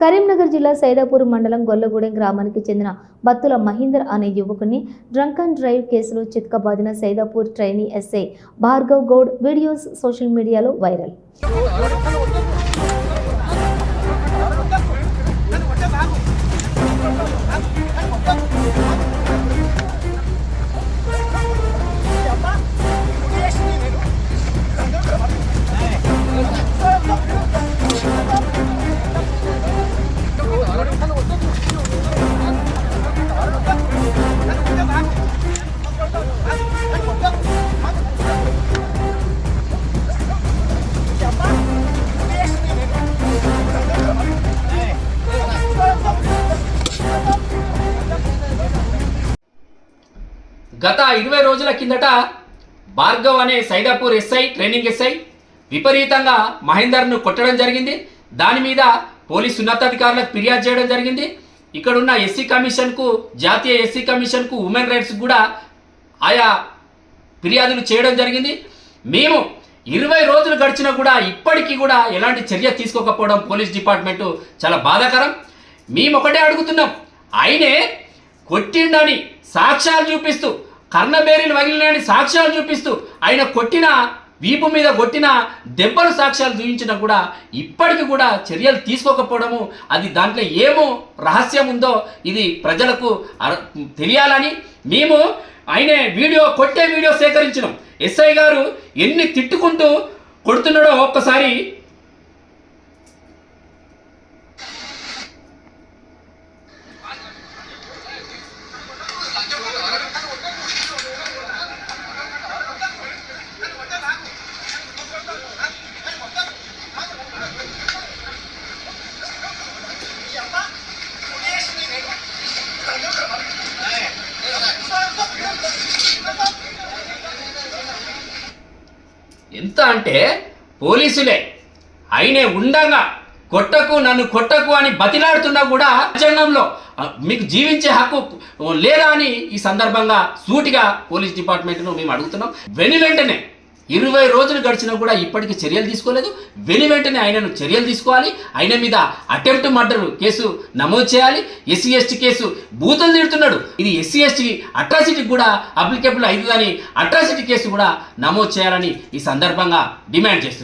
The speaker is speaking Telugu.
కరీంనగర్ జిల్లా సైదాపూర్ మండలం గొల్లగూడెం గ్రామానికి చెందిన బత్తుల మహీందర్ అనే యువకుని డ్రంక్ అండ్ డ్రైవ్ కేసులో చిత్కబాదిన Saidapur trainee SI Bhargav Goud videos social మీడియాలో వైరల్. గత ఇరవై రోజుల కిందట భార్గవ్ అనే సైదాపూర్ ఎస్ఐ ట్రైనింగ్ ఎస్ఐ విపరీతంగా మహేందర్ను కొట్టడం జరిగింది. దాని మీద పోలీసు ఉన్నతాధికారులకు ఫిర్యాదు చేయడం జరిగింది. ఇక్కడున్న ఎస్సీ కమిషన్కు జాతీయ ఎస్సీ కమిషన్కు ఉమెన్ రైట్స్ కూడా ఆయా ఫిర్యాదులు చేయడం జరిగింది. మేము ఇరవై రోజులు గడిచినా కూడా ఇప్పటికీ కూడా ఎలాంటి చర్య తీసుకోకపోవడం పోలీస్ డిపార్ట్మెంటు చాలా బాధాకరం. మేము ఒకటే అడుగుతున్నాం. ఆయనే కొట్టిండని సాక్ష్యాలు చూపిస్తూ కర్ణబేరీలు వగిలినని సాక్ష్యాలు చూపిస్తూ ఆయన కొట్టిన వీపు మీద కొట్టిన దెబ్బలు సాక్ష్యాలు చూపించినా కూడా ఇప్పటికి కూడా చర్యలు తీసుకోకపోవడము అది దాంట్లో ఏమో రహస్యం ఉందో ఇది ప్రజలకు అర- తెలియాలని మేము ఆయనే వీడియో కొట్టే వీడియో సేకరించినాం. ఎస్ఐ గారు ఎన్ని తిట్టుకుంటూ కొడుతున్నాడో ఒక్కసారి ఎంత అంటే పోలీసులే. అయినే ఉండంగా కొట్టకు నన్ను కొట్టకు అని బతిలాడుతున్నా కూడా రాజ్యాంగంలో మీకు జీవించే హక్కు లేదా అని ఈ సందర్భంగా సూటిగా పోలీస్ డిపార్ట్మెంట్ను మేము అడుగుతున్నాం. వెను వెంటనే ఇరవై రోజులు గడిచినా కూడా ఇప్పటికీ చర్యలు తీసుకోలేదు. వెను వెంటనే ఆయనను చర్యలు తీసుకోవాలి. ఆయన మీద అటెంప్ట్ మర్డర్ కేసు నమోదు చేయాలి. ఎస్సీ ఎస్టీ కేసు బూతులు తిడుతున్నాడు. ఇది ఎస్సీ ఎస్టీ అట్రాసిటీ కూడా అప్లికేబుల్ అయిందని అట్రాసిటీ కేసు కూడా నమోదు చేయాలని ఈ సందర్భంగా డిమాండ్ చేస్తుంది